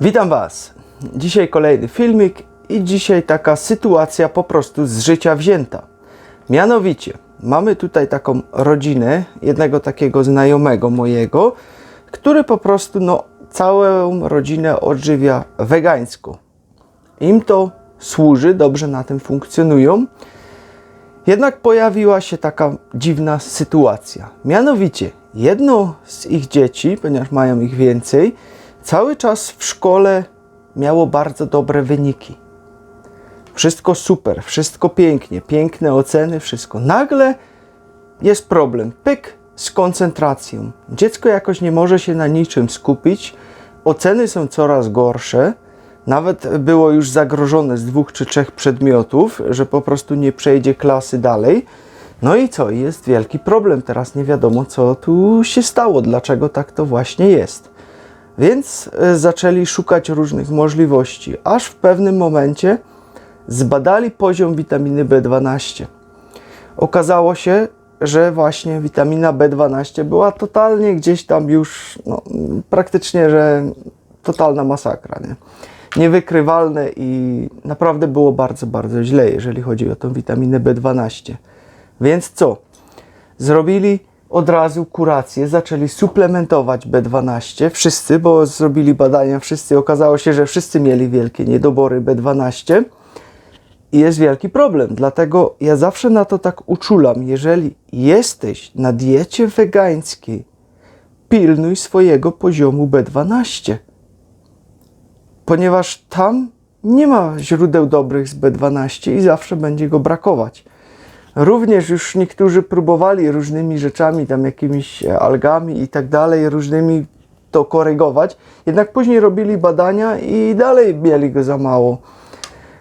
Witam Was. Dzisiaj kolejny filmik i dzisiaj taka sytuacja po prostu z życia wzięta. Mianowicie, mamy tutaj taką rodzinę, jednego takiego znajomego mojego, który po prostu no, całą rodzinę odżywia wegańsko. Im to służy, dobrze na tym funkcjonują. Jednak pojawiła się taka dziwna sytuacja. Mianowicie, jedno z ich dzieci, ponieważ mają ich więcej, cały czas w szkole miało bardzo dobre wyniki. Wszystko super, wszystko pięknie, piękne oceny, wszystko. Nagle jest problem. Pyk z koncentracją. Dziecko jakoś nie może się na niczym skupić. Oceny są coraz gorsze. Nawet było już zagrożone z dwóch czy trzech przedmiotów, że po prostu nie przejdzie klasy dalej. No i co? Jest wielki problem. Teraz nie wiadomo, co tu się stało, dlaczego tak to właśnie jest. Więc e, zaczęli szukać różnych możliwości, aż w pewnym momencie zbadali poziom witaminy B12. Okazało się, że właśnie witamina B12 była totalnie gdzieś tam już, no, praktycznie, że totalna masakra, nie? Niewykrywalne i naprawdę było bardzo, bardzo źle, jeżeli chodzi o tą witaminę B12. Więc co? Zrobili od razu kurację, zaczęli suplementować B12, wszyscy, bo zrobili badania wszyscy, okazało się, że wszyscy mieli wielkie niedobory B12 i jest wielki problem. Dlatego ja zawsze na to tak uczulam, jeżeli jesteś na diecie wegańskiej, pilnuj swojego poziomu B12, ponieważ tam nie ma źródeł dobrych z B12 i zawsze będzie go brakować. Również już niektórzy próbowali różnymi rzeczami, tam jakimiś e, algami i tak dalej, różnymi to korygować, jednak później robili badania i dalej mieli go za mało.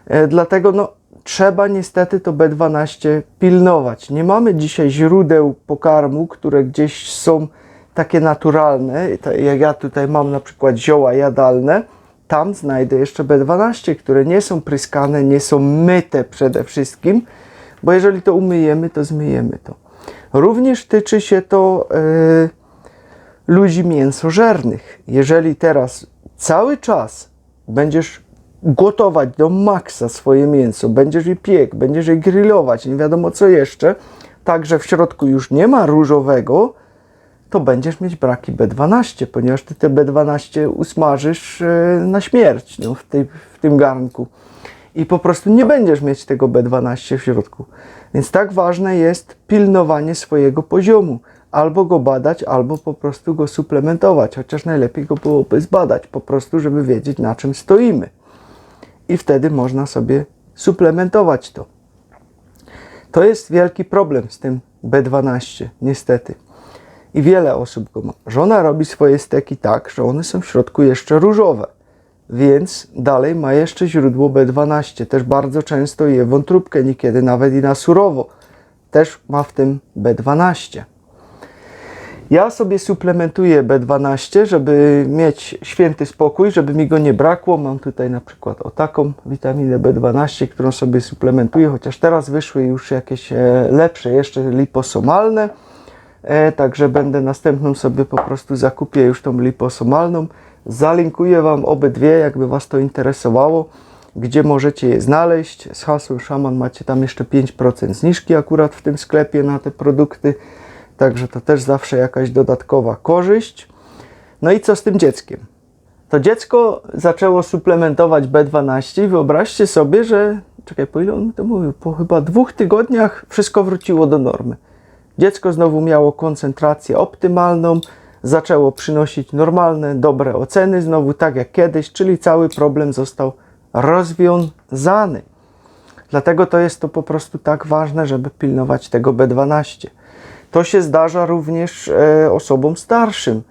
E, Dlatego no, trzeba niestety to B12 pilnować. Nie mamy dzisiaj źródeł pokarmu, które gdzieś są takie naturalne, jak ja tutaj mam na przykład zioła jadalne, tam znajdę jeszcze B12, które nie są pryskane, nie są myte przede wszystkim, bo jeżeli to umyjemy, to zmyjemy to. Również tyczy się to e, ludzi mięsożernych. Jeżeli teraz cały czas będziesz gotować do maksa swoje mięso, będziesz je piek, będziesz je grillować, nie wiadomo co jeszcze, tak że w środku już nie ma różowego, to będziesz mieć braki B12, ponieważ ty te B12 usmażysz e, na śmierć no, w, tej, w tym garnku i po prostu nie będziesz mieć tego B12 w środku. Więc tak ważne jest pilnowanie swojego poziomu. Albo go badać, albo po prostu go suplementować, chociaż najlepiej go byłoby zbadać, po prostu, żeby wiedzieć na czym stoimy. I wtedy można sobie suplementować to. To jest wielki problem z tym B12, niestety. I wiele osób go ma. Żona robi swoje steki tak, że one są w środku jeszcze różowe więc dalej ma jeszcze źródło B12. Też bardzo często je wątróbkę, niekiedy nawet i na surowo. Też ma w tym B12. Ja sobie suplementuję B12, żeby mieć święty spokój, żeby mi go nie brakło. Mam tutaj na przykład o taką witaminę B12, którą sobie suplementuję, chociaż teraz wyszły już jakieś e, lepsze, jeszcze liposomalne. E, także będę następną sobie po prostu zakupię już tą liposomalną. Zalinkuję Wam obydwie, jakby Was to interesowało, gdzie możecie je znaleźć. Z hasłem Szaman macie tam jeszcze 5% zniżki akurat w tym sklepie na te produkty, także to też zawsze jakaś dodatkowa korzyść. No i co z tym dzieckiem? To dziecko zaczęło suplementować B12 i wyobraźcie sobie, że, czekaj, po ile on mi to mówił? Po chyba dwóch tygodniach wszystko wróciło do normy. Dziecko znowu miało koncentrację optymalną, zaczęło przynosić normalne, dobre oceny, znowu tak jak kiedyś, czyli cały problem został rozwiązany. Dlatego to jest to po prostu tak ważne, żeby pilnować tego B12. To się zdarza również e, osobom starszym,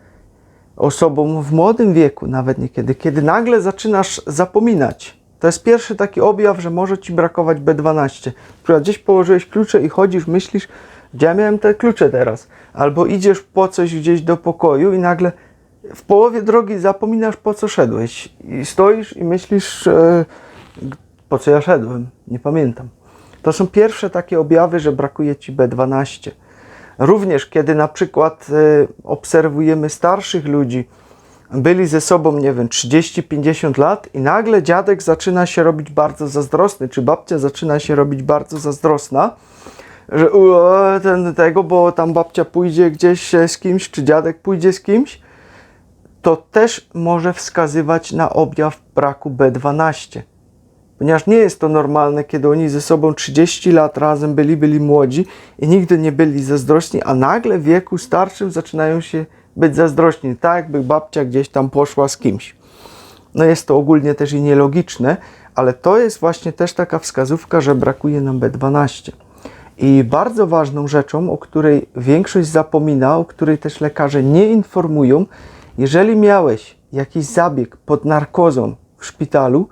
osobom w młodym wieku, nawet niekiedy, kiedy nagle zaczynasz zapominać. To jest pierwszy taki objaw, że może ci brakować B12. Która gdzieś położyłeś klucze i chodzisz, myślisz, gdzie ja miałem te klucze teraz? Albo idziesz po coś gdzieś do pokoju i nagle w połowie drogi zapominasz po co szedłeś. I stoisz i myślisz, e, po co ja szedłem? Nie pamiętam. To są pierwsze takie objawy, że brakuje ci B12. Również kiedy na przykład e, obserwujemy starszych ludzi, byli ze sobą, nie wiem, 30-50 lat i nagle dziadek zaczyna się robić bardzo zazdrosny, czy babcia zaczyna się robić bardzo zazdrosna, że ten tego, bo tam babcia pójdzie gdzieś e, z kimś, czy dziadek pójdzie z kimś, to też może wskazywać na objaw braku B12. Ponieważ nie jest to normalne, kiedy oni ze sobą 30 lat razem byli, byli młodzi i nigdy nie byli zazdrośni, a nagle w wieku starszym zaczynają się być zazdrośni, tak jakby babcia gdzieś tam poszła z kimś. No jest to ogólnie też i nielogiczne, ale to jest właśnie też taka wskazówka, że brakuje nam B12. I bardzo ważną rzeczą, o której większość zapomina, o której też lekarze nie informują, jeżeli miałeś jakiś zabieg pod narkozą w szpitalu,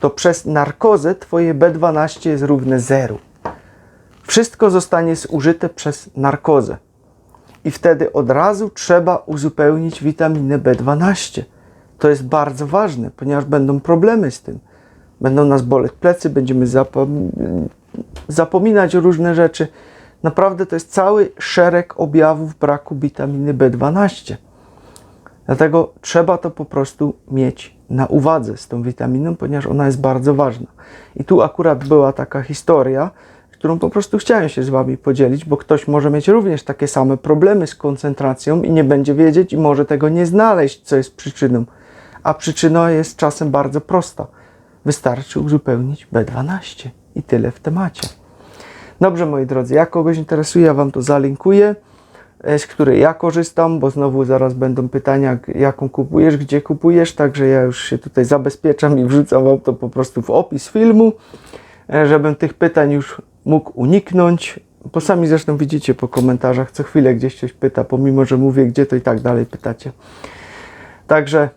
to przez narkozę twoje B12 jest równe zeru. Wszystko zostanie zużyte przez narkozę. I wtedy od razu trzeba uzupełnić witaminę B12. To jest bardzo ważne, ponieważ będą problemy z tym. Będą nas boleć plecy, będziemy zapominać różne rzeczy. Naprawdę to jest cały szereg objawów braku witaminy B12. Dlatego trzeba to po prostu mieć na uwadze z tą witaminą, ponieważ ona jest bardzo ważna. I tu akurat była taka historia, którą po prostu chciałem się z Wami podzielić, bo ktoś może mieć również takie same problemy z koncentracją i nie będzie wiedzieć i może tego nie znaleźć, co jest przyczyną. A przyczyna jest czasem bardzo prosta. Wystarczy uzupełnić B12 i tyle w temacie. Dobrze, moi drodzy, jak kogoś interesuje, ja Wam to zalinkuję, e, z której ja korzystam, bo znowu zaraz będą pytania, jaką kupujesz, gdzie kupujesz, także ja już się tutaj zabezpieczam i wrzucam Wam to po prostu w opis filmu, e, żebym tych pytań już mógł uniknąć, bo sami zresztą widzicie po komentarzach, co chwilę gdzieś coś pyta, pomimo, że mówię gdzie, to i tak dalej pytacie. Także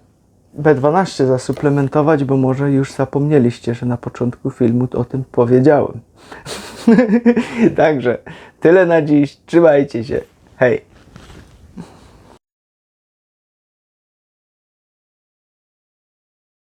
B12 zasuplementować, bo może już zapomnieliście, że na początku filmu o tym powiedziałem. Także tyle na dziś. Trzymajcie się. Hej.